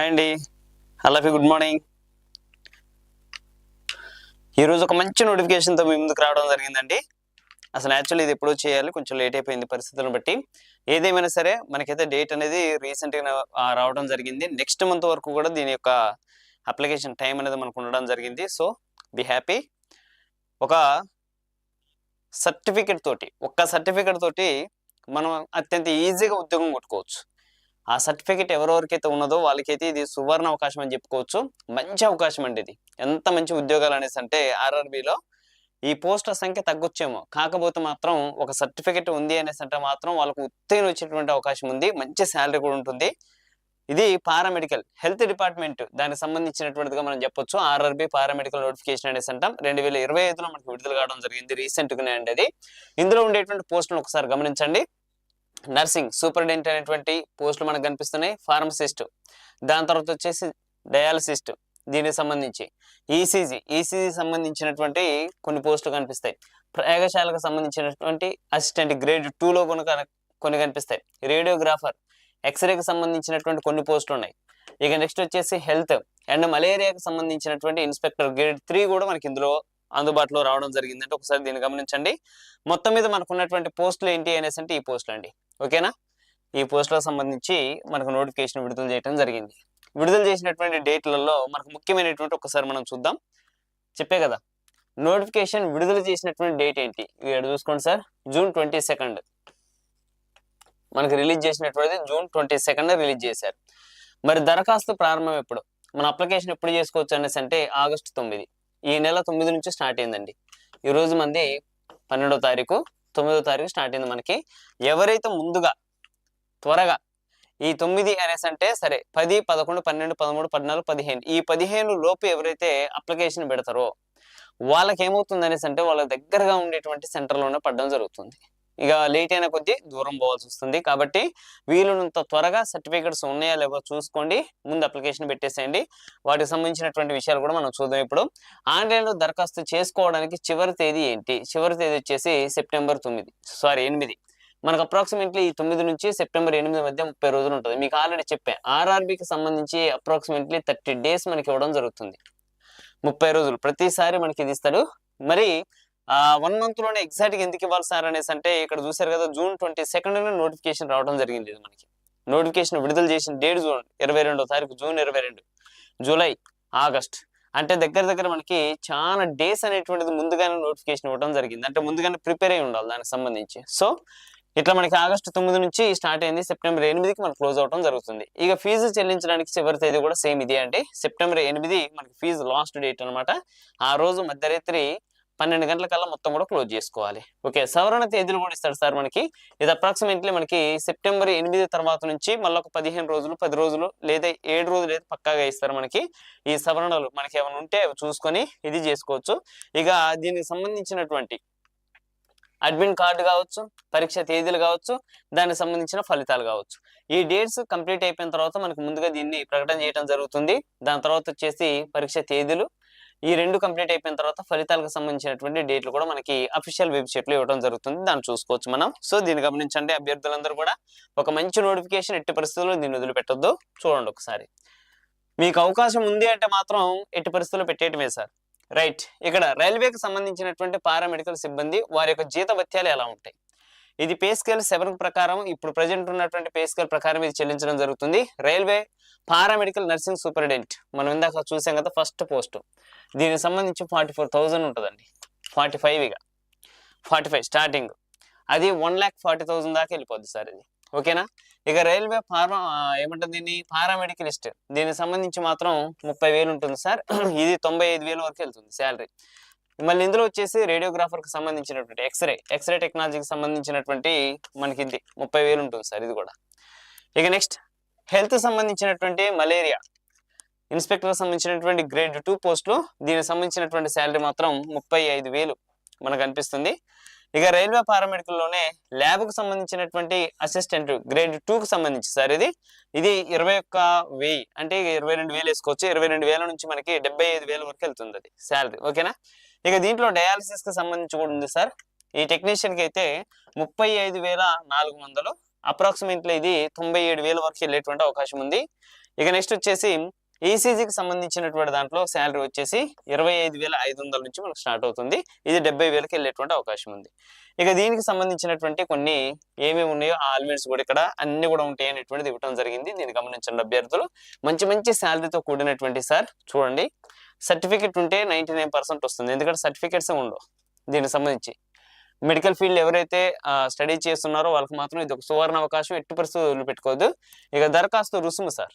Hi అండి. Hello good morning. ఈరోజు ఒక మంచి నోటిఫికేషన్తో మీ ముందుకు రావడం జరిగిందండి. అసలు యాక్చువల్లీ ఇది ఎప్పుడో చేయాలి కొంచెం లేట్ అయిపోయింది పరిస్థితులను బట్టి. ఏదేమైనా సరే మనకైతే డేట్ అనేది రీసెంట్గా రావడం జరిగింది. నెక్స్ట్ మంత్ వరకు కూడా దీని యొక్క అప్లికేషన్ టైం అనేది మనకు ఉండడం జరిగింది. So be happy. ఒక సర్టిఫికెట్ తోటి ఒక్క సర్టిఫికెట్ తోటి మనం అత్యంత ఈజీగా ఉద్యోగం కొట్టుకోవచ్చు. ఆ సర్టిఫికేట్ ఎవరెవరికైతే ఉన్నదో వాళ్ళకైతే ఇది సువర్ణ అవకాశం అని చెప్పుకోవచ్చు. మంచి అవకాశం అండి ఇది. ఎంత మంచి ఉద్యోగాలు అనేసి అంటే ఆర్ఆర్బిలో ఈ పోస్టుల సంఖ్య తగ్గొచ్చేమో. కాకపోతే మాత్రం ఒక సర్టిఫికేట్ ఉంది అనేసి అంటే మాత్రం వాళ్ళకు ఉత్తీర్ణ వచ్చేటువంటి అవకాశం ఉంది. మంచి శాలరీ కూడా ఉంటుంది. ఇది పారామెడికల్ హెల్త్ డిపార్ట్మెంట్ దానికి సంబంధించినటువంటిదిగా మనం చెప్పొచ్చు. ఆర్ఆర్బి పారామెడికల్ నోటిఫికేషన్ అనేసి అంటాం. రెండు వేల ఇరవై ఐదులో మనకు విడుదల కావడం జరిగింది రీసెంట్గానే అండి అది. ఇందులో ఉండేటువంటి పోస్టులను ఒకసారి గమనించండి. నర్సింగ్ సూపరింటెండెంట్ అనేటువంటి పోస్టులు మనకు కనిపిస్తున్నాయి ఫార్మసిస్ట్. దాని తర్వాత వచ్చేసి డయాలసిస్ట్ దీనికి సంబంధించి. ఈసీజీ ఈసీజీ సంబంధించినటువంటి కొన్ని పోస్టులు కనిపిస్తాయి. ప్రయోగశాలకు సంబంధించినటువంటి అసిస్టెంట్ గ్రేడ్ టూలో కనుక కొన్ని కనిపిస్తాయి. రేడియోగ్రాఫర్ ఎక్స్రేకి సంబంధించినటువంటి కొన్ని పోస్టులు ఉన్నాయి. ఇక నెక్స్ట్ వచ్చేసి హెల్త్ అండ్ మలేరియాకి సంబంధించినటువంటి ఇన్స్పెక్టర్ గ్రేడ్ త్రీ కూడా మనకి ఇందులో అందుబాటులో రావడం జరిగిందంటే ఒకసారి దీన్ని గమనించండి. మొత్తం మీద మనకు ఉన్నటువంటి పోస్టులు ఏంటి అనేసి అంటే ఈ పోస్టులు అండి. ఓకేనా? ఈ పోస్టులకు సంబంధించి మనకు నోటిఫికేషన్ విడుదల చేయడం జరిగింది. విడుదల చేసినటువంటి డేట్లలో మనకు ముఖ్యమైనటువంటి ఒకసారి మనం చూద్దాం. చెప్పే కదా నోటిఫికేషన్ విడుదల చేసినటువంటి డేట్ ఏంటి? ఇక్కడ చూసుకోండి సార్? June twenty second. మనకు రిలీజ్ చేసినటువంటిది జూన్ ట్వంటీ సెకండ్ రిలీజ్ చేశారు. మరి దరఖాస్తు ప్రారంభం ఎప్పుడు? మన అప్లికేషన్ ఎప్పుడు చేసుకోవచ్చు అనేసి అంటే ఆగస్టు తొమ్మిది. ఈ నెల తొమ్మిది నుంచి స్టార్ట్ అయిందండి. ఈ రోజు మంది పన్నెండో తారీఖు తొమ్మిదో తారీఖు స్టార్ట్ అయింది మనకి. ఎవరైతే ముందుగా త్వరగా ఈ తొమ్మిది అనేసి అంటే సరే పది పదకొండు పన్నెండు పదమూడు పద్నాలుగు పదిహేను. ఈ పదిహేను లోపు ఎవరైతే అప్లికేషన్ పెడతారో వాళ్ళకి ఏమవుతుంది అనేసి అంటే వాళ్ళ దగ్గరగా ఉండేటువంటి సెంటర్లోనే పడడం జరుగుతుంది. ఇక లేట్ అయిన కొద్దీ దూరం పోవాల్సి వస్తుంది. కాబట్టి వీలున్నంత త్వరగా సర్టిఫికెట్స్ ఉన్నాయా లేవో చూసుకోండి. ముందు అప్లికేషన్ పెట్టేసేయండి. వాటికి సంబంధించినటువంటి విషయాలు కూడా మనం చూద్దాం ఇప్పుడు. ఆన్లైన్లో దరఖాస్తు చేసుకోవడానికి చివరి తేదీ ఏంటి? చివరి తేదీ వచ్చేసి సెప్టెంబర్ తొమ్మిది. సారీ ఎనిమిది. మనకు అప్రాక్సిమేట్లీ ఈ తొమ్మిది నుంచి సెప్టెంబర్ ఎనిమిది మధ్య ముప్పై రోజులు ఉంటుంది. మీకు ఆల్రెడీ చెప్పాను ఆర్ఆర్బికి సంబంధించి అప్రాక్సిమేట్లీ థర్టీ డేస్ మనకి ఇవ్వడం జరుగుతుంది. ముప్పై రోజులు. ప్రతిసారి మనకి ఇది ఇస్తాడు. మరి వన్ మంత్లోనే ఎగ్జాక్ట్గా ఎందుకు ఇవ్వాలి సార్ అనేసి అంటే ఇక్కడ చూసారు కదా జూన్ ట్వంటీ సెకండ్ నోటిఫికేషన్ రావడం జరిగింది మనకి. నోటిఫికేషన్ విడుదల చేసిన డేట్ జూన్ ఇరవై రెండో తారీఖు జూన్ ఇరవై రెండు జూలై ఆగస్ట్ అంటే దగ్గర దగ్గర మనకి చాలా డేస్ అనేటువంటిది ముందుగానే నోటిఫికేషన్ ఇవ్వడం జరిగింది. అంటే ముందుగానే ప్రిపేర్ అయి ఉండాలి దానికి సంబంధించి. సో ఇట్లా మనకి ఆగస్టు తొమ్మిది నుంచి స్టార్ట్ అయింది సెప్టెంబర్ ఎనిమిదికి మనకు క్లోజ్ అవడం జరుగుతుంది. ఇక ఫీజు చెల్లించడానికి చివరి తేదీ కూడా సేమ్ ఇదే అండి. సెప్టెంబర్ ఎనిమిది మనకి ఫీజు లాస్ట్ డేట్ అన్నమాట. ఆ రోజు మధ్యరాత్రి పన్నెండు గంటల కల్లా మొత్తం కూడా క్లోజ్ చేసుకోవాలి. ఓకే సవరణ తేదీలు కూడా ఇస్తాడు సార్ మనకి. ఇది అప్రాక్సిమేట్లీ మనకి సెప్టెంబర్ ఎనిమిది తర్వాత నుంచి మళ్ళీ ఒక పదిహేను రోజులు పది రోజులు లేదా ఏడు రోజులు అయితే పక్కాగా ఇస్తారు మనకి. ఈ సవరణలు మనకి ఏమైనా ఉంటే చూసుకొని ఇది చేసుకోవచ్చు. ఇక దీనికి సంబంధించినటువంటి అడ్మిన్ కార్డు కావచ్చు పరీక్ష తేదీలు కావచ్చు దానికి సంబంధించిన ఫలితాలు కావచ్చు. ఈ డేట్స్ కంప్లీట్ అయిపోయిన తర్వాత మనకు ముందుగా దీన్ని ప్రకటన చేయడం జరుగుతుంది. దాని తర్వాత వచ్చేసి పరీక్ష తేదీలు ఈ రెండు కంప్లీట్ అయిపోయిన తర్వాత ఫలితాలకు సంబంధించినటువంటి డేట్లు కూడా మనకి అఫీషియల్ వెబ్సైట్లో ఇవ్వడం జరుగుతుంది. దాన్ని చూసుకోవచ్చు మనం. సో దీన్ని గమనించండి. అభ్యర్థులందరూ కూడా ఒక మంచి నోటిఫికేషన్ ఎట్టి పరిస్థితుల్లో దీన్ని వదిలిపెట్టొద్దు. చూడండి ఒకసారి. మీకు అవకాశం ఉంది అంటే మాత్రం ఎట్టి పరిస్థితుల్లో పెట్టేయటమే సార్. రైట్ ఇక్కడ రైల్వేకి సంబంధించినటువంటి పారామెడికల్ సిబ్బంది వారి యొక్క జీత భత్యాలు ఎలా ఉంటాయి? ఇది పే స్కేల్ సెవెన్ ప్రకారం ఇప్పుడు ప్రజెంట్ ఉన్నటువంటి పే స్కేల్ ప్రకారం ఇది చెల్లించడం జరుగుతుంది. రైల్వే పారామెడికల్ నర్సింగ్ సూపరింటెండెంట్ మనం ఇందాక చూసాం కదా ఫస్ట్ పోస్ట్. దీనికి సంబంధించి ఫార్టీ ఫోర్ థౌజండ్ ఉంటుందండి. ఫార్టీ ఫైవ్ ఇక. Forty five starting. అది వన్ ల్యాక్ ఫార్టీ థౌజండ్ దాకా వెళ్ళిపోద్ది సార్ ఇది. ఓకేనా? ఇక రైల్వే పారా ఏమంటుంది దీన్ని? పారామెడికలిస్ట్. దీనికి సంబంధించి మాత్రం ముప్పై వేలు ఉంటుంది సార్. ఇది తొంభై ఐదు వేల వరకు వెళ్తుంది శాలరీ మళ్ళీ ఇందులో వచ్చేసి రేడియోగ్రాఫర్కి సంబంధించినటువంటి ఎక్స్రే ఎక్స్రే టెక్నాలజీకి సంబంధించినటువంటి మనకి ఇది ముప్పై వేలు ఉంటుంది సార్ ఇది కూడా. ఇక నెక్స్ట్ హెల్త్ సంబంధించినటువంటి మలేరియా. ఇన్స్పెక్టర్ సంబంధించినటువంటి గ్రేడ్ టూ పోస్టులు దీనికి సంబంధించినటువంటి శాలరీ మాత్రం ముప్పై ఐదు వేలు మనకు అనిపిస్తుంది. ఇక రైల్వే పారామెడికల్లోనే ల్యాబ్కు సంబంధించినటువంటి అసిస్టెంట్ గ్రేడ్ టూ కు సంబంధించి సార్ ఇది. ఇది ఇరవై ఒక్క వెయ్యి అంటే ఇక ఇరవై రెండు వేలు వేసుకోవచ్చు. ఇరవై రెండు వేల నుంచి మనకి డెబ్బై ఐదు వేల వరకు వెళ్తుంది అది శాలరీ. ఓకేనా? ఇక దీంట్లో డయాలసిస్కి సంబంధించి కూడా ఉంది సార్. ఈ టెక్నీషియన్కి అయితే ముప్పై ఐదు వేల నాలుగు వందలు. అప్రాక్సిమేట్లీ ఇది తొంభై ఏడు వేల వరకు వెళ్ళేటువంటి అవకాశం ఉంది. ఇక నెక్స్ట్ వచ్చేసి ఈసీజీకి సంబంధించినటువంటి దాంట్లో శాలరీ వచ్చేసి ఇరవై ఐదు వేల ఐదు వందల నుంచి మనకు స్టార్ట్ అవుతుంది. ఇది డెబ్బై వేలకి వెళ్ళేటువంటి అవకాశం ఉంది. ఇక దీనికి సంబంధించినటువంటి కొన్ని ఏమేమి ఉన్నాయో ఆ ఆల్మెంట్స్ కూడా ఇక్కడ అన్ని కూడా ఉంటాయి అనేటువంటిది ఇవ్వడం జరిగింది. దీన్ని గమనించండి అభ్యర్థులు. మంచి మంచి శాలరీతో కూడినటువంటి సార్ చూడండి. సర్టిఫికెట్ ఉంటే నైంటీ నైన్ పర్సెంట్ వస్తుంది. ఎందుకంటే సర్టిఫికెట్స్ ఉండవు దీనికి సంబంధించి. మెడికల్ ఫీల్డ్ ఎవరైతే స్టడీ చేస్తున్నారో వాళ్ళకి మాత్రం ఇది ఒక సువర్ణ అవకాశం. ఎట్టి పరిస్థితులు పెట్టుకోవద్దు. ఇక దరఖాస్తు రుసుము సార్.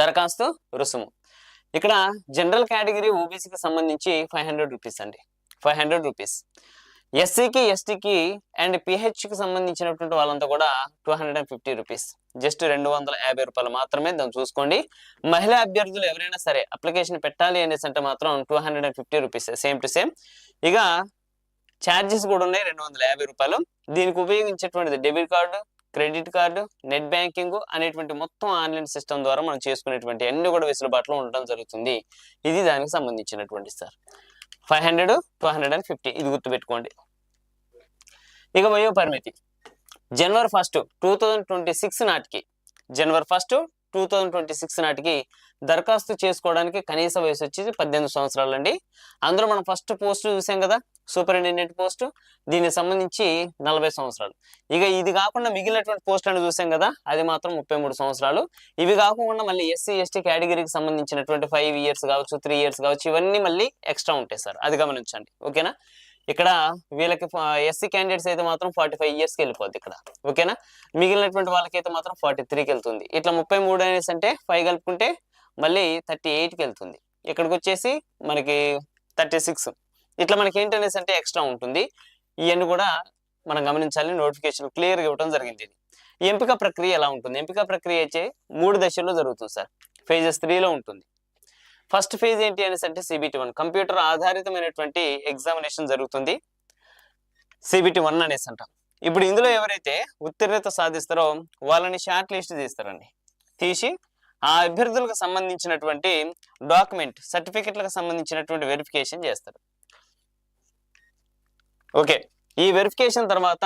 దరఖాస్తు రుసుము. ఇక్కడ జనరల్ కేటగిరీ ఓబీసీకి సంబంధించి ఫైవ్ హండ్రెడ్ రూపీస్ అండి. Five hundred rupees. ఎస్సీకి ఎస్టీకి అండ్ పిహెచ్కి సంబంధించినటువంటి వాళ్ళంతా కూడా two hundred and fifty rupees just రెండు వందల యాభై రూపాయలు మాత్రమే దాన్ని చూసుకోండి. మహిళా అభ్యర్థులు ఎవరైనా సరే అప్లికేషన్ పెట్టాలి అనేసి అంటే మాత్రం two hundred and fifty rupees same to same ఇక ఛార్జెస్ కూడా ఉన్నాయి రెండు వందల యాభై రూపాయలు. దీనికి ఉపయోగించేటువంటిది debit card credit card net banking అనేటువంటి మొత్తం ఆన్లైన్ సిస్టమ్ ద్వారా మనం చేసుకునేటువంటి అన్ని కూడా వెసులుబాటులో ఉండడం జరుగుతుంది. ఇది దానికి సంబంధించినటువంటి sir. Five hundred two hundred and fifty. ఇది గుర్తుపెట్టుకోండి. ఇక వయో పరిమితి. January first two thousand twenty six నాటికి. January first two thousand twenty six నాటికి దరఖాస్తు చేసుకోవడానికి కనీస వయసు వచ్చేసి పద్దెనిమిది సంవత్సరాలు అండి అందులో మనం ఫస్ట్ పోస్ట్ చూసాం కదా సూపరింటెండెంట్ పోస్ట్. దీనికి సంబంధించి నలభై సంవత్సరాలు. ఇక ఇది కాకుండా మిగిలినటువంటి పోస్టులను చూసాం కదా అది మాత్రం ముప్పై మూడు సంవత్సరాలు. ఇవి కాకుండా మళ్ళీ ఎస్సీ ఎస్టీ కేటగిరీకి సంబంధించినటువంటి ఫైవ్ ఇయర్స్ కావచ్చు త్రీ ఇయర్స్ కావచ్చు ఇవన్నీ మళ్ళీ ఎక్స్ట్రా ఉంటాయి సార్. అది గమనించండి. ఓకేనా? ఇక్కడ వీళ్ళకి ఎస్సీ క్యాండిడేట్స్ అయితే మాత్రం ఫార్టీ ఫైవ్ ఇయర్స్కి వెళ్ళిపోద్ది ఇక్కడ. ఓకేనా? మిగిలినటువంటి వాళ్ళకైతే మాత్రం ఫార్టీ త్రీకి వెళ్తుంది. ఇట్లా ముప్పై మూడు అనేసి అంటే ఫైవ్ కలుపుకుంటే మళ్ళీ థర్టీ ఎయిట్కి వెళ్తుంది. ఇక్కడికి వచ్చేసి మనకి థర్టీ సిక్స్. ఇట్లా మనకి ఏంటనేసి అంటే ఎక్స్ట్రా ఉంటుంది. ఇవన్నీ కూడా మనం గమనించాలి నోటిఫికేషన్ క్లియర్గా ఇవ్వడం జరిగింది. ఈ ఎంపిక ప్రక్రియ ఎలా ఉంటుంది? ఎంపిక ప్రక్రియ అయితే మూడు దశల్లో జరుగుతుంది సార్. ఫేజెస్ త్రీలో ఉంటుంది. ఫస్ట్ ఫేజ్ ఏంటి అనేసి అంటే సిబిటి వన్ కంప్యూటర్ ఆధారితమైనటువంటి ఎగ్జామినేషన్ జరుగుతుంది. సిబిటి వన్ అనేసి అంటాం. ఇప్పుడు ఇందులో ఎవరైతే ఉత్తీర్ణత సాధిస్తారో వాళ్ళని షార్ట్ లిస్ట్ తీస్తారండి తీసి ఆ అభ్యర్థులకు సంబంధించినటువంటి డాక్యుమెంట్ సర్టిఫికెట్లకు సంబంధించినటువంటి వెరిఫికేషన్ చేస్తారు. ఓకే. ఈ వెరిఫికేషన్ తర్వాత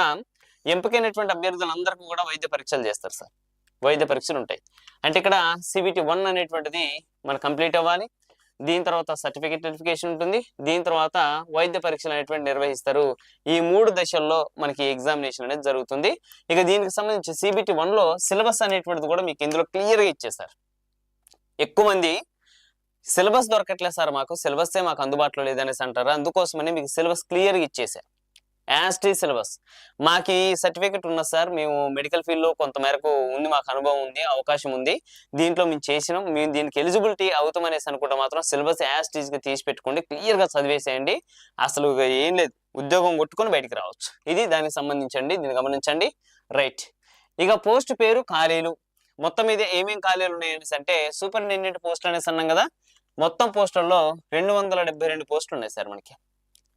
ఎంపికైనటువంటి అభ్యర్థులందరికీ కూడా వైద్య పరీక్షలు చేస్తారు సార్. వైద్య పరీక్షలు ఉంటాయి. అంటే ఇక్కడ సిబిటి వన్ అనేటువంటిది మన కంప్లీట్ అవ్వాలి. దీని తర్వాత సర్టిఫికేట్ వెరిఫికేషన్ ఉంటుంది. దీని తర్వాత వైద్య పరీక్షలు అనేటువంటి నిర్వహిస్తారు. ఈ మూడు దశల్లో మనకి ఎగ్జామినేషన్ అనేది జరుగుతుంది. ఇక దీనికి సంబంధించి సిబిటి వన్లో సిలబస్ అనేటువంటిది కూడా మీకు ఇందులో క్లియర్గా ఇచ్చేస్తారు ఎక్కువ మంది సిలబస్ దొరకట్లేదు సార్ మాకు. సిలబస్ మాకు అందుబాటులో లేదనేసి అంటారు. అందుకోసమని మీకు సిలబస్ క్లియర్గా ఇచ్చేసారు యాస్టీ సిలబస్. మాకు ఈ సర్టిఫికెట్ ఉన్నది సార్ మేము మెడికల్ ఫీల్డ్లో కొంత మేరకు ఉంది మాకు అనుభవం ఉంది అవకాశం ఉంది. దీంట్లో మేము చేసినాం. మేము దీనికి ఎలిజిబిలిటీ అవుతామనేసి అనుకుంటే మాత్రం సిలబస్ యాస్టీజ్గా తీసి పెట్టుకోండి క్లియర్గా చదివేసేయండి. అసలు ఏం లేదు. ఉద్యోగం కొట్టుకొని బయటికి రావచ్చు. ఇది దానికి సంబంధించండి దీన్ని గమనించండి. రైట్. ఇక పోస్ట్ పేరు ఖాళీలు. మొత్తం మీద ఏమేం ఖాళీలు ఉన్నాయి అంటే సూపరింటెండెంట్ పోస్ట్ అనేసి అన్నాం కదా మొత్తం పోస్టుల్లో రెండు వందల డెబ్బై రెండు పోస్టులు ఉన్నాయి సార్ మనకి.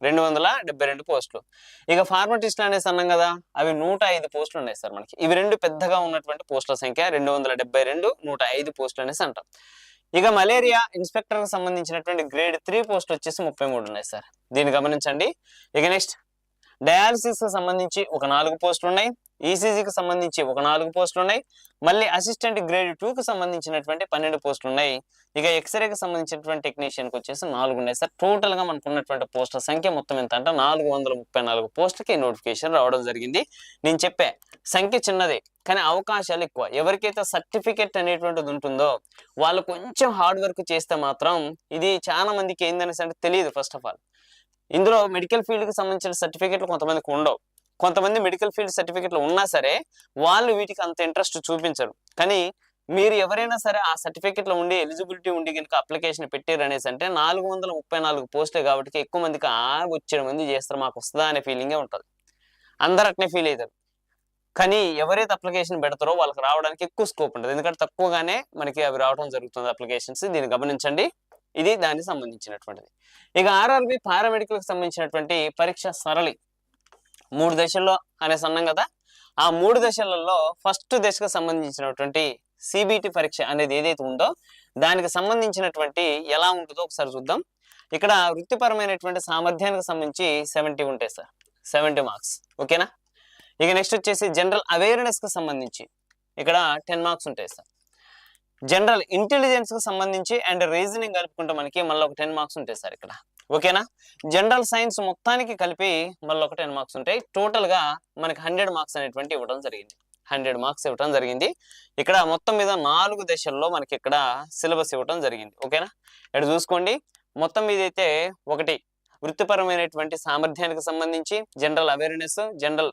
రెండు వందల డెబ్బై రెండు పోస్టులు. ఇక ఫార్మటిస్ట్ అనేసి అన్నాం కదా అవి నూట ఐదు పోస్టులు ఉన్నాయి సార్ మనకి. ఇవి రెండు పెద్దగా ఉన్నటువంటి పోస్టుల సంఖ్య రెండు వందల డెబ్బై రెండు నూట ఐదు పోస్టులు అనేసి అంటాం. ఇక మలేరియా ఇన్స్పెక్టర్కి సంబంధించినటువంటి గ్రేడ్ త్రీ పోస్ట్ వచ్చేసి ముప్పై మూడు ఉన్నాయి సార్. దీన్ని గమనించండి. ఇక నెక్స్ట్ డయాలసిస్కి సంబంధించి ఒక నాలుగు పోస్టులు ఉన్నాయి. ఈసీజీకి సంబంధించి ఒక నాలుగు పోస్టులు ఉన్నాయి. మళ్ళీ అసిస్టెంట్ గ్రేడ్ టూ కి సంబంధించినటువంటి పన్నెండు పోస్టులు ఉన్నాయి. ఇక ఎక్స్రేకి సంబంధించినటువంటి టెక్నీషియన్కి వచ్చేసి నాలుగు ఉన్నాయి. సార్ టోటల్గా మనకు ఉన్నటువంటి పోస్టుల సంఖ్య మొత్తం ఎంత అంటే నాలుగు వందల ముప్పై నాలుగు పోస్టులకి నోటిఫికేషన్ రావడం జరిగింది. నేను చెప్పే సంఖ్య చిన్నదే కానీ అవకాశాలు ఎక్కువ. ఎవరికైతే సర్టిఫికెట్ అనేటువంటిది ఉంటుందో వాళ్ళు కొంచెం హార్డ్ వర్క్ చేస్తే మాత్రం ఇది చాలా మందికి ఏందనేసి అంటే తెలియదు ఫస్ట్ ఆఫ్ ఆల్ ఇందులో మెడికల్ ఫీల్డ్కి సంబంధించిన సర్టిఫికెట్లు కొంతమందికి ఉండవు. కొంతమంది మెడికల్ ఫీల్డ్ సర్టిఫికెట్లు ఉన్నా సరే వాళ్ళు వీటికి అంత ఇంట్రెస్ట్ చూపించరు. కానీ మీరు ఎవరైనా సరే ఆ సర్టిఫికెట్లో ఉండి ఎలిజిబిలిటీ ఉండి కనుక అప్లికేషన్ పెట్టారు అనేసి అంటే నాలుగు వందల ముప్పై నాలుగు పోస్టే కాబట్టి ఎక్కువ మందికి ఆ వచ్చే మంది చేస్తారు మాకు వస్తుందా అనే ఫీలింగే ఉంటుంది. అందరు అట్నే ఫీల్ అవుతారు కానీ ఎవరైతే అప్లికేషన్ పెడతారో వాళ్ళకి రావడానికి ఎక్కువ స్కోప్ ఉంటుంది. ఎందుకంటే తక్కువగానే మనకి అవి రావడం జరుగుతుంది అప్లికేషన్స్ దీన్ని గమనించండి. ఇది దానికి సంబంధించినటువంటిది. ఇక ఆర్ఆర్బి పారామెడికల్కి సంబంధించినటువంటి పరీక్ష సరళి మూడు దశల్లో అనేసి అన్నాం కదా ఆ మూడు దశలలో ఫస్ట్ దశకు సంబంధించినటువంటి సిబిటి పరీక్ష అనేది ఏదైతే ఉందో దానికి సంబంధించినటువంటి ఎలా ఉంటుందో ఒకసారి చూద్దాం. ఇక్కడ వృత్తిపరమైనటువంటి సామర్థ్యానికి సంబంధించి సెవెంటీ ఉంటాయి సార్ సెవెంటీ మార్క్స్ ఓకేనా? ఇక నెక్స్ట్ వచ్చేసి జనరల్ అవేర్నెస్కి సంబంధించి. ఇక్కడ టెన్ మార్క్స్ ఉంటాయి సార్. జనరల్ ఇంటెలిజెన్స్కి సంబంధించి అండ్ రీజనింగ్ కలుపుకుంటే మనకి మళ్ళీ ఒక టెన్ మార్క్స్ ఉంటాయి సార్ ఇక్కడ. ఓకేనా? జనరల్ సైన్స్ మొత్తానికి కలిపి మళ్ళీ ఒక టెన్ మార్క్స్ ఉంటాయి. టోటల్గా మనకి హండ్రెడ్ మార్క్స్ అనేటువంటి ఇవ్వడం జరిగింది. హండ్రెడ్ మార్క్స్ ఇవ్వడం జరిగింది. ఇక్కడ మొత్తం మీద నాలుగు దశల్లో మనకి ఇక్కడ సిలబస్ ఇవ్వడం జరిగింది. ఓకేనా? ఇక్కడ చూసుకోండి. మొత్తం మీద అయితే ఒకటి వృత్తిపరమైనటువంటి సామర్థ్యానికి సంబంధించి general awareness general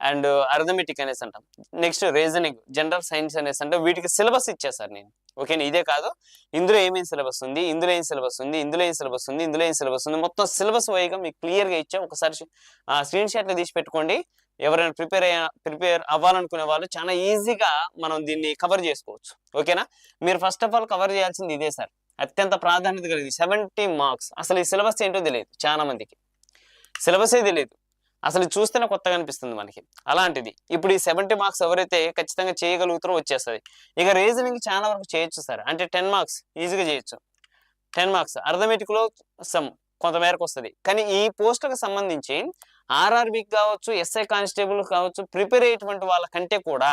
and arithmetic అనేసి అంటాం. నెక్స్ట్ రీజనింగ్ జనరల్ సైన్స్ అనేసి అంటే వీటికి సిలబస్ ఇచ్చేసారు నేను. ఓకేనా? ఇదే కాదు. ఇందులో ఏమేమి సిలబస్ ఉంది? ఇందులో ఏం సిలబస్ ఉంది? ఇందులో ఏం సిలబస్ ఉంది? ఇందులో ఏం సిలబస్ ఉంది? మొత్తం సిలబస్ వైగా మీకు క్లియర్గా ఇచ్చా. ఒకసారి ఆ స్క్రీన్ షాట్లు తీసి పెట్టుకోండి. ఎవరైనా ప్రిపేర్ అయ్యా ప్రిపేర్ అవ్వాలనుకునే వాళ్ళు చాలా ఈజీగా మనం దీన్ని కవర్ చేసుకోవచ్చు. ఓకేనా? మీరు ఫస్ట్ ఆఫ్ ఆల్ కవర్ చేయాల్సింది ఇదే సార్. అత్యంత ప్రాధాన్యత కలిగింది సెవెంటీ మార్క్స్ అసలు ఈ సిలబస్ ఏంటో తెలియదు చాలా మందికి సిలబసే తెలియదు. అసలు చూస్తేనే కొత్తగా అనిపిస్తుంది మనకి. అలాంటిది. ఇప్పుడు ఈ సెవెంటీ మార్క్స్ ఎవరైతే ఖచ్చితంగా చేయగలుగుతారో వచ్చేస్తుంది. ఇక రీజనింగ్ చాలా వరకు చేయొచ్చు సార్. అంటే టెన్ మార్క్స్ ఈజీగా చేయొచ్చు. టెన్ మార్క్స్ అర్థమెటిక్లో సమ్ కొంతమేరకు వస్తుంది. కానీ ఈ పోస్టులకు సంబంధించి ఆర్ఆర్బికి కావచ్చు ఎస్ఐ కానిస్టేబుల్ కావచ్చు ప్రిపేర్ అయ్యేటువంటి వాళ్ళకంటే కూడా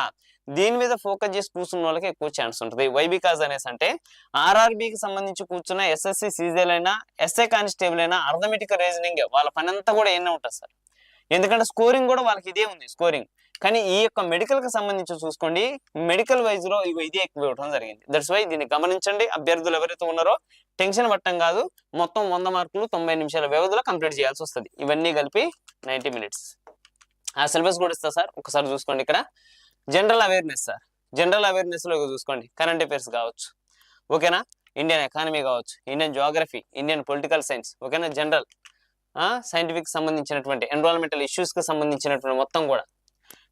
దీని మీద ఫోకస్ చేసి కూర్చున్న వాళ్ళకి ఎక్కువ ఛాన్స్ ఉంటుంది. వై బికాజ్ అనేసి అంటే ఆర్ఆర్బికి సంబంధించి కూర్చున్న ఎస్ఎస్సి సీజీఎల్ అయినా ఎస్ఐ కానిస్టేబుల్ అయినా అర్థమెటిక్ రీజనింగ్ వాళ్ళ పని అంతా కూడా ఏమైనా ఉంటుంది సార్. ఎందుకంటే స్కోరింగ్ కూడా వాళ్ళకి ఇదే ఉంది స్కోరింగ్ కానీ ఈ యొక్క మెడికల్కి సంబంధించి చూసుకోండి మెడికల్ వైజ్లో ఇవి ఇదే ఎక్కువ ఇవ్వడం జరిగింది. దట్స్ వై దీన్ని గమనించండి. అభ్యర్థులు ఎవరైతే ఉన్నారో టెన్షన్ పట్టడం కాదు మొత్తం వంద మార్కులు తొంభై నిమిషాల వ్యవధిలో కంప్లీట్ చేయాల్సి వస్తుంది. ఇవన్నీ కలిపి నైంటీ మినిట్స్ ఆ సిలబస్ కూడా ఇస్తా సార్ ఒకసారి చూసుకోండి ఇక్కడ. General awareness sir. జనరల్ అవేర్నెస్లో చూసుకోండి. కరెంట్ అఫైర్స్ కావచ్చు. ఓకేనా? ఇండియన్ ఎకానమీ కావచ్చు. Indian geography Indian political science ఓకేనా? జనరల్ సైంటిఫిక్ సంబంధించినటువంటి ఎన్విరాన్మెంటల్ ఇష్యూస్కి సంబంధించినటువంటి మొత్తం కూడా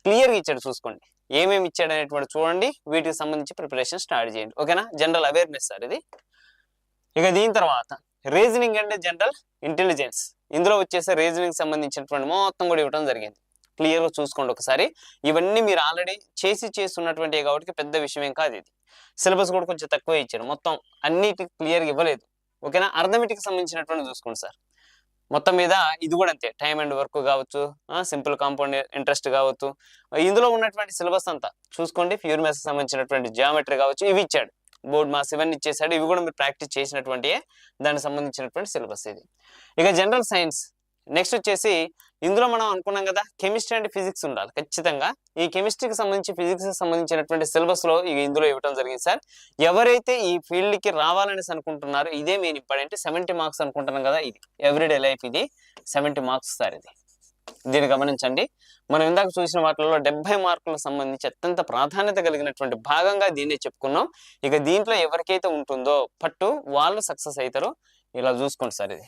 క్లియర్గా ఇచ్చాడు చూసుకోండి. ఏమేమి ఇచ్చాడు అనేటువంటి చూడండి. వీటికి సంబంధించి ప్రిపరేషన్ స్టార్ట్ చేయండి. ఓకేనా జనరల్ అవేర్నెస్ సార్ ఇది. ఇక దీని తర్వాత రీజనింగ్ అంటే జనరల్ ఇంటెలిజెన్స్ ఇందులో వచ్చేసి రీజనింగ్ సంబంధించినటువంటి మొత్తం కూడా ఇవ్వడం జరిగింది. క్లియర్గా చూసుకోండి ఒకసారి. ఇవన్నీ మీరు ఆల్రెడీ చేసి చేస్తున్నటువంటి కాబట్టి పెద్ద విషయం ఏం కాదు ఇది. సిలబస్ కూడా కొంచెం తక్కువ ఇచ్చారు మొత్తం అన్నిటికి క్లియర్గా ఇవ్వలేదు. ఓకేనా అర్థమెటిక్ సంబంధించినటువంటి చూసుకోండి సార్ మొత్తం మీద ఇది కూడా అంతే. టైం అండ్ వర్క్ కావచ్చు సింపుల్ కాంపౌండ్ ఇంట్రెస్ట్ కావచ్చు. ఇందులో ఉన్నటువంటి సిలబస్ అంతా చూసుకోండి. ప్యూర్ మ్యాథ్స్ సంబంధించినటువంటి జియోమెట్రీ కావచ్చు ఇవి ఇచ్చాడు. బోర్డ్ మాస్ ఇవన్నీ ఇచ్చేసాడు. ఇవి కూడా మీరు ప్రాక్టీస్ చేసినటువంటి దానికి సంబంధించినటువంటి సిలబస్ ఇది. ఇక జనరల్ సైన్స్ నెక్స్ట్ వచ్చేసి ఇందులో మనం అనుకున్నాం కదా కెమిస్ట్రీ అండ్ ఫిజిక్స్ ఉండాలి ఖచ్చితంగా. ఈ కెమిస్ట్రీకి సంబంధించి ఫిజిక్స్కి సంబంధించినటువంటి సిలబస్లో ఇక ఇందులో ఇవ్వడం జరిగింది సార్. ఎవరైతే ఈ ఫీల్డ్కి రావాలనేసి అనుకుంటున్నారో ఇదే మెయిన్ ఇంపార్టెంట్ సెవెంటీ మార్క్స్ అనుకుంటున్నాం కదా ఇది. ఎవ్రీడే లైఫ్ ఇది. సెవెంటీ మార్క్స్ సార్ ఇది. దీన్ని గమనించండి. మనం ఇందాక చూసిన వాటిలో డెబ్బై మార్కులకు సంబంధించి అత్యంత ప్రాధాన్యత కలిగినటువంటి భాగంగా దీన్నే చెప్పుకున్నాం. ఇక దీంట్లో ఎవరికైతే ఉంటుందో పట్టు వాళ్ళు సక్సెస్ అవుతారో ఇలా చూసుకోండి సార్ ఇది.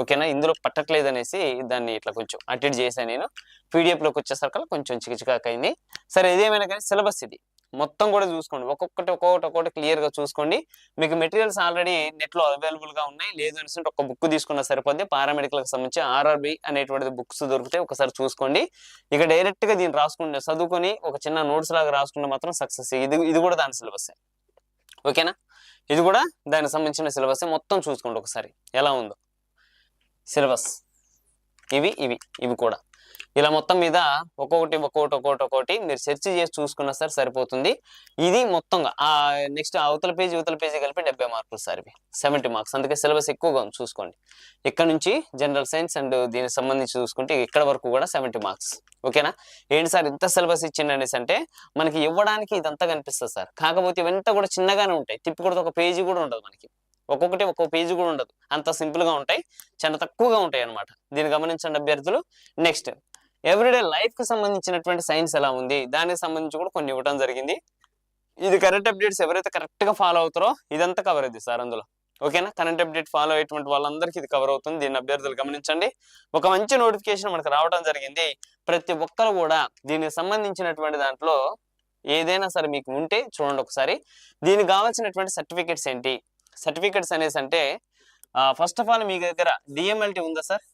ఓకేనా? ఇందులో పట్టట్లేదు అనేసి దాన్ని ఇట్లా కొంచెం అటెండ్ చేశాను నేను. పీడిఎఫ్లోకి వచ్చేసరికి కొంచెం చికిచికాక్ అయింది సరే ఏదేమైనా కానీ సిలబస్ ఇది. మొత్తం కూడా చూసుకోండి. ఒక్కొక్కటి ఒక్కొక్కటి ఒక్కొక్కటి క్లియర్గా చూసుకోండి. మీకు మెటీరియల్స్ ఆల్రెడీ నెట్లో అవైలబుల్గా ఉన్నాయి. లేదు అనేసి ఒక బుక్ తీసుకున్న సరిపోద్ది. పారామెడికల్కి సంబంధించి ఆర్ఆర్బి అనేటువంటి బుక్స్ దొరుకుతాయి ఒకసారి చూసుకోండి. ఇక డైరెక్ట్గా దీన్ని రాసుకుంటే చదువుకొని ఒక చిన్న నోట్స్ లాగా రాసుకుంటే మాత్రం సక్సెస్. ఇది ఇది కూడా దాని సిలబస్. ఓకేనా? ఇది కూడా దానికి సంబంధించిన సిలబస్. మొత్తం చూసుకోండి ఒకసారి. ఎలా ఉందో. సిలబస్. ఇవి ఇవి ఇవి కూడా. ఇలా మొత్తం మీద ఒక్కొక్కటి ఒక్కొక్కటి ఒక్కొక్కటి ఒక్కొక్కటి మీరు సెర్చ్ చేసి చూసుకున్నా సార్ సరిపోతుంది. ఇది మొత్తంగా ఆ నెక్స్ట్ అవతల పేజీ ఇవతల పేజీ కలిపి డెబ్బై మార్కులు సార్ ఇవి. Seventy marks. అందుకే సిలబస్ ఎక్కువగా ఉంది చూసుకోండి. ఇక్కడ నుంచి జనరల్ సైన్స్ అండ్ దీనికి సంబంధించి చూసుకుంటే ఇక్కడ వరకు కూడా సెవెంటీ మార్క్స్. ఓకేనా? ఏంటి సార్ ఇంత సిలబస్ ఇచ్చిండి అనేసి అంటే మనకి ఇవ్వడానికి ఇదంతా కనిపిస్తుంది సార్. కాకపోతే ఇవంతా కూడా చిన్నగానే ఉంటాయి. తిప్పి కూడా ఒక పేజీ కూడా ఉండదు మనకి. ఒక్కొక్కటి ఒక్కొక్క పేజీ కూడా ఉండదు. అంత సింపుల్గా ఉంటాయి. చాలా తక్కువగా ఉంటాయి అన్నమాట. దీన్ని గమనించండి అభ్యర్థులు. నెక్స్ట్ ఎవ్రీడే లైఫ్కి సంబంధించినటువంటి సైన్స్ ఎలా ఉంది? దానికి సంబంధించి కూడా కొన్ని ఇవ్వడం జరిగింది. ఇది కరెంట్ అప్డేట్స్ ఎవరైతే కరెక్ట్గా ఫాలో అవుతారో ఇదంతా కవర్ అయింది సార్ అందులో. ఓకేనా కరెంట్ అప్డేట్ ఫాలో అయ్యేటువంటి వాళ్ళందరికీ ఇది కవర్ అవుతుంది. దీన్ని అభ్యర్థులు గమనించండి. ఒక మంచి నోటిఫికేషన్ మనకు రావడం జరిగింది. ప్రతి ఒక్కరు కూడా దీనికి సంబంధించినటువంటి దాంట్లో ఏదైనా సరే మీకు ఉంటే చూడండి ఒకసారి. దీనికి కావాల్సినటువంటి సర్టిఫికేట్స్ ఏంటి? సర్టిఫికెట్స్ అనేసి అంటే ఫస్ట్ ఆఫ్ ఆల్ మీ దగ్గర డిఎంఎల్టీ ఉందా సార్?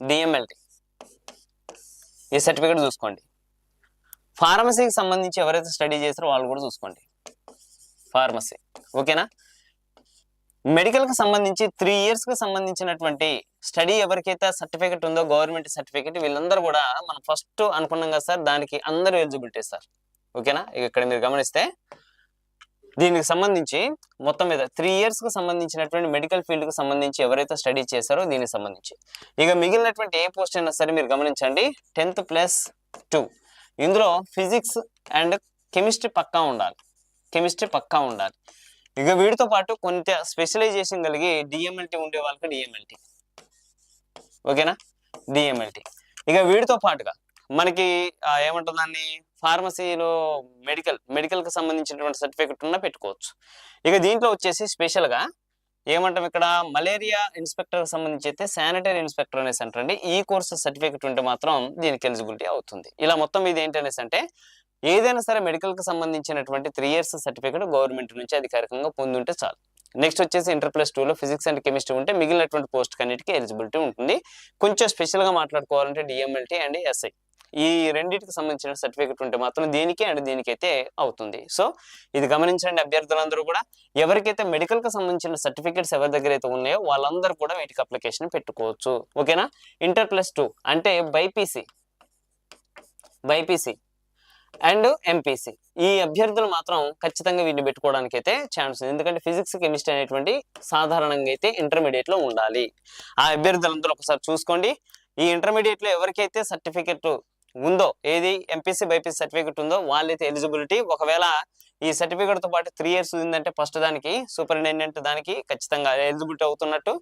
డిఎంఎల్టీ ఈ సర్టిఫికెట్ చూసుకోండి. ఫార్మసీకి సంబంధించి ఎవరైతే స్టడీ చేస్తారో వాళ్ళు కూడా చూసుకోండి. ఫార్మసీ. ఓకేనా? మెడికల్కి సంబంధించి త్రీ ఇయర్స్కి సంబంధించినటువంటి స్టడీ ఎవరికైతే సర్టిఫికెట్ ఉందో గవర్నమెంట్ సర్టిఫికెట్ వీళ్ళందరూ కూడా మనం ఫస్ట్ అనుకున్నాం కదా సార్ దానికి అందరూ ఎలిజిబిలిటీ సార్. ఓకేనా? ఇక్కడ మీరు గమనిస్తే దీనికి సంబంధించి మొత్తం మీద త్రీ ఇయర్స్కి సంబంధించినటువంటి మెడికల్ ఫీల్డ్కి సంబంధించి ఎవరైతే స్టడీ చేశారో దీనికి సంబంధించి. ఇక మిగిలినటువంటి ఏ పోస్ట్ అయినా సరే మీరు గమనించండి. టెన్త్ ప్లస్ టూ ఇందులో ఫిజిక్స్ అండ్ కెమిస్ట్రీ పక్కా ఉండాలి. కెమిస్ట్రీ పక్కా ఉండాలి. ఇక వీటితో పాటు కొంత స్పెషలైజేషన్ కలిగి డిఎంఎల్టీ ఉండే వాళ్ళకి డిఎంఎల్టీ ఓకేనా? డిఎంఎల్టీ ఇక వీటితో పాటుగా మనకి ఏమంటుందాన్ని దాన్ని? ఫార్మసీలో మెడికల్ మెడికల్కి సంబంధించినటువంటి సర్టిఫికెట్ ఉన్నా పెట్టుకోవచ్చు. ఇక దీంట్లో వచ్చేసి స్పెషల్గా ఏమంటాం ఇక్కడ? మలేరియా ఇన్స్పెక్టర్ సంబంధించి అయితే శానిటరీ ఇన్స్పెక్టర్ అనేసి అంటారండి ఈ కోర్సు సర్టిఫికెట్ ఉంటే మాత్రం దీనికి ఎలిజిబిలిటీ అవుతుంది. ఇలా మొత్తం ఇది ఏంటనేసి అంటే ఏదైనా సరే మెడికల్కి సంబంధించినటువంటి త్రీ ఇయర్స్ సర్టిఫికెట్ గవర్నమెంట్ నుంచి అధికారికంగా పొందుంటే చాలు. నెక్స్ట్ వచ్చేసి ఇంటర్ ప్లస్ టూలో ఫిజిక్స్ అండ్ కెమిస్ట్రీ ఉంటే మిగిలినటువంటి పోస్ట్ అన్నిటికీ ఎలిజిబిలిటీ ఉంటుంది. కొంచెం స్పెషల్గా మాట్లాడుకోవాలంటే డిఎంఎల్టీ అండ్ ఎస్ఐ. ఈ రెండింటికి సంబంధించిన సర్టిఫికేట్ ఉంటే మాత్రం దీనికి అండ్ దీనికైతే అవుతుంది. సో ఇది గమనించండి అభ్యర్థులందరూ కూడా. ఎవరికైతే మెడికల్కి సంబంధించిన సర్టిఫికేట్స్ ఎవరి దగ్గర అయితే ఉన్నాయో వాళ్ళందరూ కూడా వీటికి అప్లికేషన్ పెట్టుకోవచ్చు. ఓకేనా? ఇంటర్ ప్లస్ టూ అంటే బైపీసీ బైపీసీ అండ్ ఎంపీసీ. ఈ అభ్యర్థులు మాత్రం ఖచ్చితంగా వీటిని పెట్టుకోవడానికి అయితే ఛాన్స్ ఉంది. ఎందుకంటే ఫిజిక్స్ కెమిస్ట్రీ అనేటువంటి సాధారణంగా అయితే ఇంటర్మీడియట్లో ఉండాలి. ఆ అభ్యర్థులందరూ ఒకసారి చూసుకోండి. ఈ ఇంటర్మీడియట్లో ఎవరికైతే సర్టిఫికెట్ ఉందో ఏది ఎంపీసీ బైపీసీ సర్టిఫికెట్ ఉందో వాళ్ళైతే ఎలిజిబిలిటీ ఒకవేళ ఈ సర్టిఫికేట్తో పాటు త్రీ ఇయర్స్ ఉందంటే ఫస్ట్ దానికి సూపరింటెండెంట్ దానికి ఖచ్చితంగా ఎలిజిబిలిటీ అవుతున్నట్టు.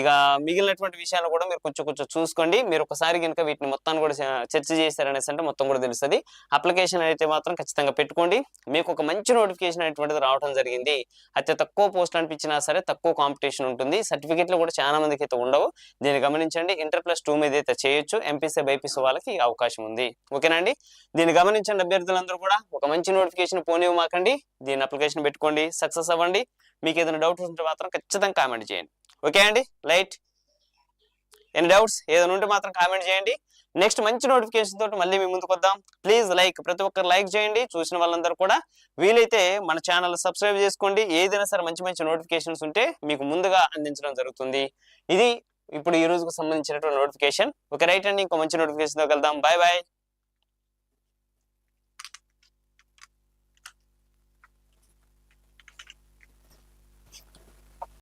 ఇక మిగిలినటువంటి విషయాలు కూడా మీరు కొంచెం కొంచెం చూసుకోండి. మీరు ఒకసారి కనుక వీటిని మొత్తాన్ని కూడా చర్చ చేశారనేసి అంటే మొత్తం కూడా తెలుస్తుంది. అప్లికేషన్ అయితే మాత్రం ఖచ్చితంగా పెట్టుకోండి. మీకు ఒక మంచి నోటిఫికేషన్ అనేటువంటిది రావడం జరిగింది. అతి తక్కువ పోస్ట్ అనిపించినా సరే తక్కువ కాంపిటీషన్ ఉంటుంది. సర్టిఫికెట్లు కూడా చాలా మందికి అయితే ఉండవు. దీన్ని గమనించండి. ఇంటర్ ప్లస్ టూ మీద అయితే చేయొచ్చు. ఎంపీసీ బైపీసీ వాళ్ళకి అవకాశం ఉంది. ఓకేనండి దీన్ని గమనించండి అభ్యర్థులందరూ కూడా. ఒక మంచి నోటిఫికేషన్ పోనివ్వమాకండి దీని అప్లికేషన్ పెట్టుకోండి సక్సెస్ అవ్వండి. మీకు ఏదైనా డౌట్స్ ఉంటే మాత్రం ఖచ్చితంగా కామెంట్ చేయండి. ఓకే అండి? లైట్ ఎన్ని డౌట్స్ ఏదైనా ఉంటే మాత్రం కామెంట్ చేయండి. నెక్స్ట్ మంచి నోటిఫికేషన్ తోటి మళ్ళీ మీ ముందుకు వద్దాం. ప్లీజ్ లైక్ ప్రతి ఒక్కరు లైక్ చేయండి. చూసిన వాళ్ళందరూ కూడా వీలైతే మన ఛానల్ సబ్స్క్రైబ్ చేసుకోండి. ఏదైనా సరే మంచి మంచి నోటిఫికేషన్స్ ఉంటే మీకు ముందుగా అందించడం జరుగుతుంది. ఇది ఇప్పుడు ఈ రోజుకు సంబంధించినటువంటి నోటిఫికేషన్ ఓకే రైట్ అండి? ఇంకో మంచి నోటిఫికేషన్తో వెళ్దాం బాయ్ బాయ్